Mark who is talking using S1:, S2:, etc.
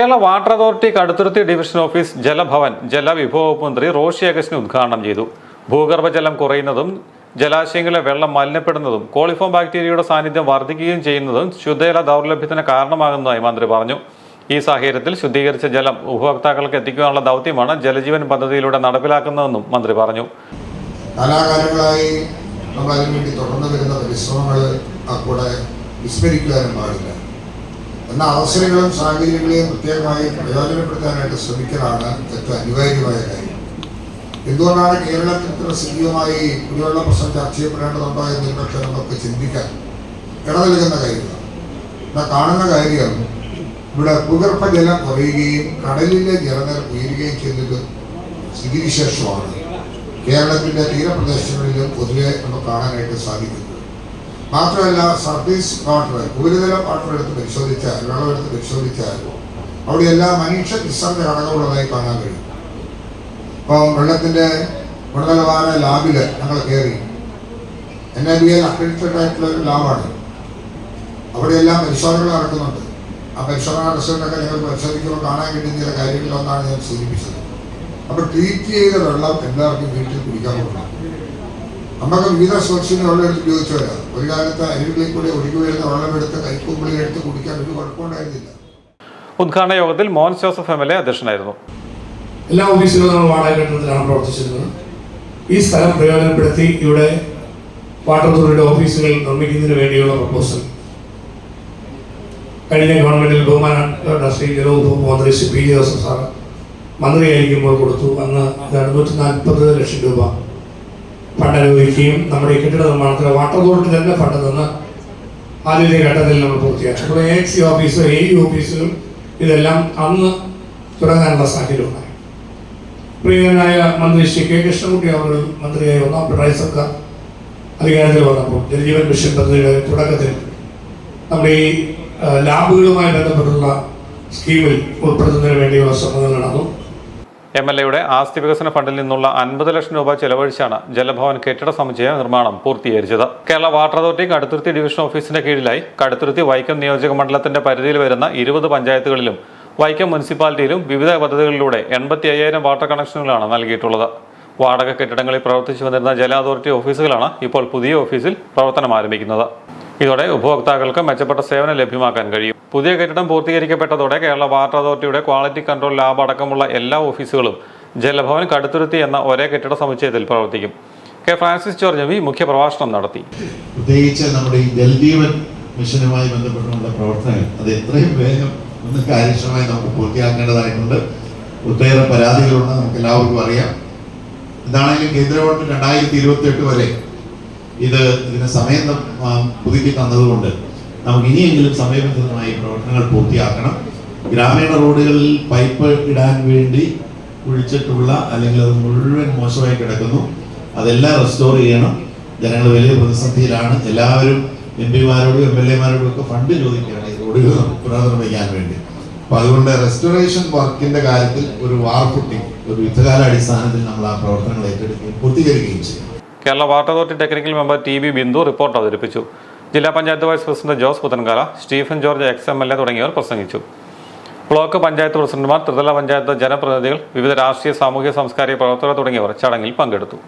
S1: Kerala water authority Kaduthuruthy division office Jalabhavan ജലവിഭവ വകുപ്പ് മന്ത്രി റോഷി അഗസ്റ്റിന് ഉദ്ഘാടനം ചെയ്തു. ഭൂഗർഭജലം കുറയുന്നതും ജലാശയങ്ങളിലെ വെള്ളം മലിനപ്പെടുന്നതും കോളിഫോം ബാക്ടീരിയയുടെ സാന്നിധ്യം വർദ്ധിക്കുകയും ചെയ്യുന്നതും ശുദ്ധജല ദൗർലഭ്യത്തിന് കാരണമാകുന്നതായി മന്ത്രി പറഞ്ഞു. ഈ സാഹചര്യത്തിൽ ശുദ്ധീകരിച്ച ജലം ഉപഭോക്താക്കൾക്ക് എത്തിക്കാനുള്ള ദൗത്യമാണ് ജലജീവൻ പദ്ധതിയിലൂടെ നടപ്പിലാക്കുന്നതെന്നും മന്ത്രി പറഞ്ഞു.
S2: കാലാകാലങ്ങളായി നമ്മൾ അതിനുവേണ്ടി തുടർന്ന് വരുന്ന പരിശ്രമങ്ങൾ അക്കൂടെ കൂടെ വിസ്മരിക്കുവാനും പാടില്ല. എന്ന അവസരങ്ങളും സാഹചര്യങ്ങളെയും പ്രത്യേകമായി പ്രയോജനപ്പെടുത്താനായിട്ട് ശ്രമിക്കലാണ് ഏറ്റവും അനിവാര്യമായ കാര്യം. എന്തുകൊണ്ടാണ് കേരളത്തിൽ ഇത്ര സജീവമായി കുടിവെള്ള പ്രശ്നം ചർച്ച ചെയ്യപ്പെടേണ്ടതുണ്ടോ എന്ന് പക്ഷേ നമുക്ക് ചിന്തിക്കാൻ ഇടനൽകുന്ന കാര്യമാണ് എന്നാൽ കാണുന്ന കാര്യം ഇവിടെ ഭൂഗർഭ ജലം കുറയുകയും കടലിലെ ജലനിരപ്പ് ഉയരുകയും ചെയ്യുന്നത് സ്ഥിതിവിശേഷമാണ്. കേരളത്തിന്റെ തീരപ്രദേശങ്ങളിലും പൊതുവെ നമുക്ക് കാണാനായിട്ട് സാധിക്കുന്നത് മാത്രമല്ല സർവീസ് വാട്ടർ ഉപരിതല വാട്ടർ എടുത്ത് പരിശോധിച്ചാൽ വെള്ളമെടുത്ത് പരിശോധിച്ചാൽ അവിടെ എല്ലാ മനുഷ്യ നിസ്സർഗ ഘടകമുള്ളതായി കാണാൻ കഴിയും. ഇപ്പം വെള്ളത്തിന്റെ ഗുണനിലവാര ലാബിൽ ഞങ്ങൾ കയറി. N I B L accredited ആയിട്ടുള്ള ഒരു ലാബാണ്. അവിടെയെല്ലാം പരിശോധനകൾ നടക്കുന്നുണ്ട്. ആ പരിശോധന റിസൾട്ടൊക്കെ ഞങ്ങൾ പരിശോധിക്കുമ്പോൾ കാണാൻ കിട്ടുന്ന ചില കാര്യങ്ങളിലൊന്നാണ് ഞാൻ സൂചിപ്പിച്ചത്. അപ്പോൾ ട്രീറ്റ് ചെയ്ത വെള്ളം എല്ലാവർക്കും വീട്ടിൽ കുടിക്കാൻ കൊടുക്കണം. നമുക്ക് വിവിധ സോഴ്സിന് വെള്ളം എടുത്ത് ഉപയോഗിച്ചവരാ ഒരു കാലത്ത് അരുവികളിൽ കൂടെ ഒഴുകി വരുന്ന വെള്ളം എടുത്ത് കൈക്കുമ്പിളിൽ എടുത്ത് കുടിക്കാൻ ഒരു കുഴപ്പമുണ്ടായിരുന്നില്ല.
S1: ഉദ്ഘാടന യോഗത്തിൽ Mohan Joseph M L A അധ്യക്ഷനായിരുന്നു.
S3: എല്ലാ ഓഫീസുകളും നമ്മൾ വാടക കെട്ടിടത്തിലാണ് പ്രവർത്തിച്ചിരുന്നത്. ഈ സ്ഥലം പ്രയോജനപ്പെടുത്തി ഇവിടെ വാട്ടർ അതോറിറ്റിയുടെ ഓഫീസുകൾ നിർമ്മിക്കുന്നതിന് വേണ്ടിയുള്ള പ്രപ്പോസൽ. കഴിഞ്ഞ ഗവൺമെന്റിൽ ബഹുമാന ശ്രീ ജലവകുപ്പ് മന്ത്രി ശ്രീ. പി. ജോസഫ് സാർ മന്ത്രിയായിരിക്കുമ്പോൾ കൊടുത്തു. അന്ന് അറുന്നൂറ്റി നാൽപ്പത് ലക്ഷം രൂപ. ഫണ്ട് അനുവദിക്കുകയും നമ്മുടെ ഈ കെട്ടിട നിർമ്മാണത്തിന് വാട്ടർ അതോറിറ്റി തന്നെ ഫണ്ട് തന്ന് ആദ്യത്തെ ഘട്ടത്തിൽ നമ്മൾ പൂർത്തിയാക്കി. അപ്പോൾ എ സി ഓഫീസും എ ഇ ഓഫീസുകൾ ഇതെല്ലാം അന്ന് തുടങ്ങാനുള്ള സാഹചര്യം ഉണ്ടായി. പ്രിയനായ മന്ത്രി ശ്രീ കെ കൃഷ്ണൻകുട്ടി അവർ മന്ത്രിയായി ഒന്നാം പിണറായി സർക്കാർ അധികാരത്തിൽ വന്നപ്പോൾ ജലജീവൻ മിഷൻ പദ്ധതിയുടെ തുടക്കത്തിൽ നമ്മുടെ ഈ ലാബുകളുമായി ബന്ധപ്പെട്ടുള്ള സ്കീമിൽ ഉൾപ്പെടുത്തുന്നതിന് വേണ്ടിയുള്ള ശ്രമങ്ങൾ നടന്നു.
S1: എം എൽ എയുടെ ആസ്തി വികസന ഫണ്ടിൽ നിന്നുള്ള അൻപത് ലക്ഷം രൂപ ചെലവഴിച്ചാണ് ജലഭവൻ കെട്ടിട സമുച്ചയ നിർമ്മാണം പൂർത്തീകരിച്ചത്. Kerala water authority Kaduthuruthy division ഓഫീസിന്റെ കീഴിലായി കടുത്തുരുത്തി വൈക്കം നിയോജക മണ്ഡലത്തിന്റെ പരിധിയിൽ വരുന്ന ഇരുപത് പഞ്ചായത്തുകളിലും വൈക്കം മുനിസിപ്പാലിറ്റിയിലും വിവിധ പദ്ധതികളിലൂടെ എൺപത്തി അയ്യായിരം വാട്ടർ കണക്ഷനുകളാണ് നൽകിയിട്ടുള്ളത്. വാടക കെട്ടിടങ്ങളിൽ പ്രവർത്തിച്ചു വന്നിരുന്ന ജല അതോറിറ്റി ഓഫീസുകളാണ് ഇപ്പോൾ പുതിയ ഓഫീസിൽ പ്രവർത്തനം ആരംഭിക്കുന്നത്. ഇതോടെ ഉപഭോക്താക്കൾക്ക് മെച്ചപ്പെട്ട സേവനം ലഭ്യമാക്കാൻ കഴിയും. പുതിയ കെട്ടിടം പൂർത്തീകരിക്കപ്പെട്ടതോടെ കേരള വാട്ടർ അതോറിറ്റിയുടെ ക്വാളിറ്റി കൺട്രോൾ ലാബ് അടക്കമുള്ള എല്ലാ ഓഫീസുകളും ജലഭവൻ കടുത്തുരുത്തി എന്ന ഒരേ കെട്ടിട സമുച്ചയത്തിൽ പ്രവർത്തിക്കും. കെ ഫ്രാൻസിസ് ജോർജ് വി മുഖ്യപ്രഭാഷണം നടത്തി.
S4: പ്രത്യേകിച്ച് നമ്മുടെ ഈ ജൽജീവൻ മിഷനുമായി ബന്ധപ്പെട്ടുള്ള പ്രവർത്തനങ്ങൾ അത് എത്രയും വേഗം ഒന്ന് കാര്യക്ഷമമായി നമുക്ക് പൂർത്തിയാക്കേണ്ടതായിട്ടുണ്ട്. ഒട്ടേറെ പരാതികളുണ്ട് നമുക്ക് എല്ലാവർക്കും അറിയാം. എന്താണെങ്കിലും കേന്ദ്ര ഗവൺമെന്റ് രണ്ടായിരത്തി ഇരുപത്തി എട്ട് വരെ ഇത് ഇതിന് സമയം പുതുക്കി തന്നതുകൊണ്ട് നമുക്ക് ഇനിയെങ്കിലും സമയബന്ധിതമായി പ്രവർത്തനങ്ങൾ പൂർത്തിയാക്കണം. ഗ്രാമീണ റോഡുകളിൽ പൈപ്പ് ഇടാൻ വേണ്ടി കുഴിച്ചിട്ടുള്ള അല്ലെങ്കിൽ അത് മുഴുവൻ മോശമായി കിടക്കുന്നു. അതെല്ലാം റെസ്റ്റോർ ചെയ്യണം. ജനങ്ങൾ വലിയ പ്രതിസന്ധിയിലാണ്. എല്ലാവരും എം പിമാരോടും എം എൽ എമാരോടും ഒക്കെ ഫണ്ട് ചോദിക്കുകയാണ് ഈ റോഡുകൾ പുനർനിർമ്മിക്കാൻ വേണ്ടി. അപ്പൊ അതുകൊണ്ട് റെസ്റ്റോറേഷൻ വർക്കിന്റെ കാര്യത്തിൽ ഒരു വാർ ഒരു യുദ്ധകാല അടിസ്ഥാനത്തിൽ നമ്മൾ ആ പ്രവർത്തനങ്ങൾ ഏറ്റെടുക്കുകയും പൂർത്തീകരിക്കുകയും ചെയ്യും.
S1: Kerala water authority technical member T B Bindu report അവതരിപ്പിച്ചു. ജില്ലാ panchayat vice president Jose Puthenkala Stephen George ex M L A തുടങ്ങിയവർ പ്രസംഗിച്ചു. ബ്ലോക്ക് പഞ്ചായത്ത് പ്രസിഡന്റുമാർ ത്രിതല പഞ്ചായത്ത് ജനപ്രതിനിധികൾ വിവിധ രാഷ്ട്രീയ സാമൂഹ്യ സാംസ്കാരിക പ്രവർത്തകർ തുടങ്ങിയവർ ചടങ്ങിൽ പങ്കെടുത്തു.